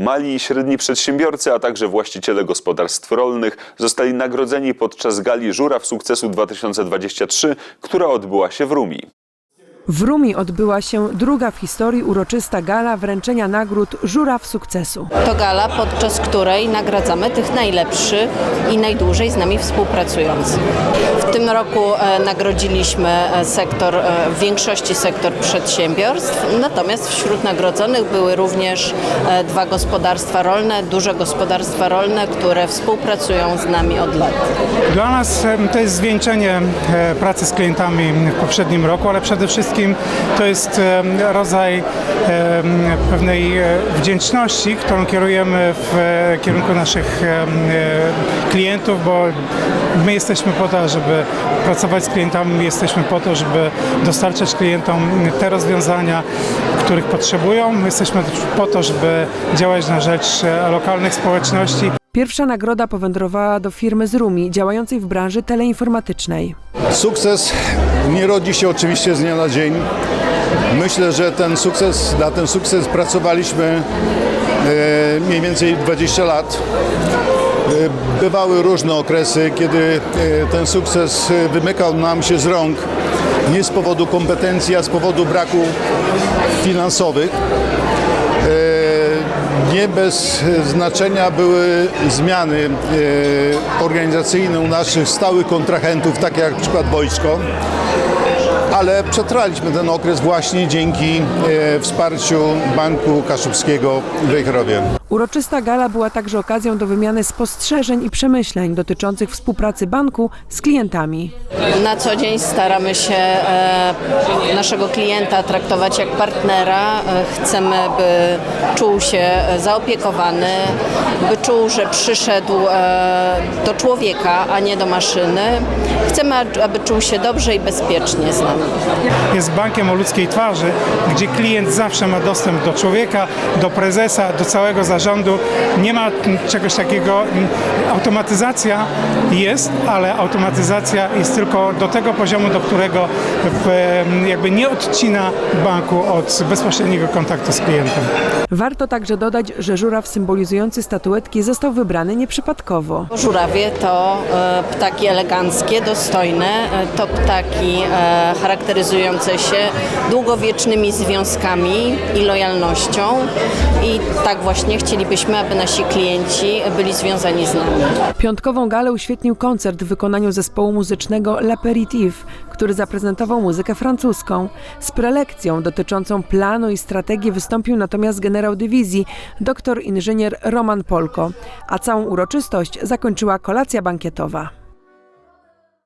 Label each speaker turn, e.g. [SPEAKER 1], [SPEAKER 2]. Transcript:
[SPEAKER 1] Mali i średni przedsiębiorcy, a także właściciele gospodarstw rolnych zostali nagrodzeni podczas gali Żuraw Sukcesu 2023, która odbyła się w Rumi.
[SPEAKER 2] W Rumi odbyła się druga w historii uroczysta gala wręczenia nagród Żuraw Sukcesu.
[SPEAKER 3] To gala, podczas której nagradzamy tych najlepszych i najdłużej z nami współpracujących. W tym roku e, nagrodziliśmy e, sektor, e, w większości sektor przedsiębiorstw, natomiast wśród nagrodzonych były również dwa gospodarstwa rolne, duże gospodarstwa rolne, które współpracują z nami od lat.
[SPEAKER 4] Dla nas to jest zwieńczenie pracy z klientami w poprzednim roku, ale przede wszystkim to jest rodzaj pewnej e, wdzięczności, którą kierujemy w e, kierunku naszych e, klientów, bo my jesteśmy po to, żeby pracować z klientami, my jesteśmy po to, żeby dostarczać klientom te rozwiązania, których potrzebują. My jesteśmy po to, żeby działać na rzecz lokalnych społeczności.
[SPEAKER 2] Pierwsza nagroda powędrowała do firmy z Rumi, działającej w branży teleinformatycznej.
[SPEAKER 5] Sukces nie rodzi się oczywiście z dnia na dzień. Myślę, że ten sukces, na ten sukces pracowaliśmy e, mniej więcej 20 lat. E, bywały różne okresy, kiedy e, ten sukces wymykał nam się z rąk nie z powodu kompetencji, a z powodu braku finansowych. E, Nie bez znaczenia były zmiany e, organizacyjne u naszych stałych kontrahentów, takie jak przykład wojsko. Ale przetrwaliśmy ten okres właśnie dzięki e, wsparciu Banku Kaszubskiego w Wejherowie.
[SPEAKER 2] Uroczysta gala była także okazją do wymiany spostrzeżeń i przemyśleń dotyczących współpracy banku z klientami.
[SPEAKER 3] Na co dzień staramy się e, naszego klienta traktować jak partnera. E, Chcemy, by czuł się zaopiekowany, by czuł, że przyszedł e, do człowieka, a nie do maszyny. Chcemy, aby czuł się dobrze i bezpiecznie z nami.
[SPEAKER 4] jest bankiem o ludzkiej twarzy, gdzie klient zawsze ma dostęp do człowieka, do prezesa, do całego zarządu. Nie ma czegoś takiego. Automatyzacja jest, ale automatyzacja jest tylko do tego poziomu, do którego jakby nie odcina banku od bezpośredniego kontaktu z klientem.
[SPEAKER 2] Warto także dodać, że żuraw symbolizujący statuetki został wybrany nieprzypadkowo.
[SPEAKER 3] Żurawie to e, ptaki eleganckie, dostojne, e, to ptaki e, charakteryzujące się długowiecznymi związkami i lojalnością i tak właśnie chcielibyśmy, aby nasi klienci byli związani z nami.
[SPEAKER 2] Piątkową galę uświetnił koncert w wykonaniu zespołu muzycznego L'Aperitif, który zaprezentował muzykę francuską. Z prelekcją dotyczącą planu i strategii wystąpił natomiast generał dywizji, doktor inżynier Roman Polko, a całą uroczystość zakończyła kolacja bankietowa.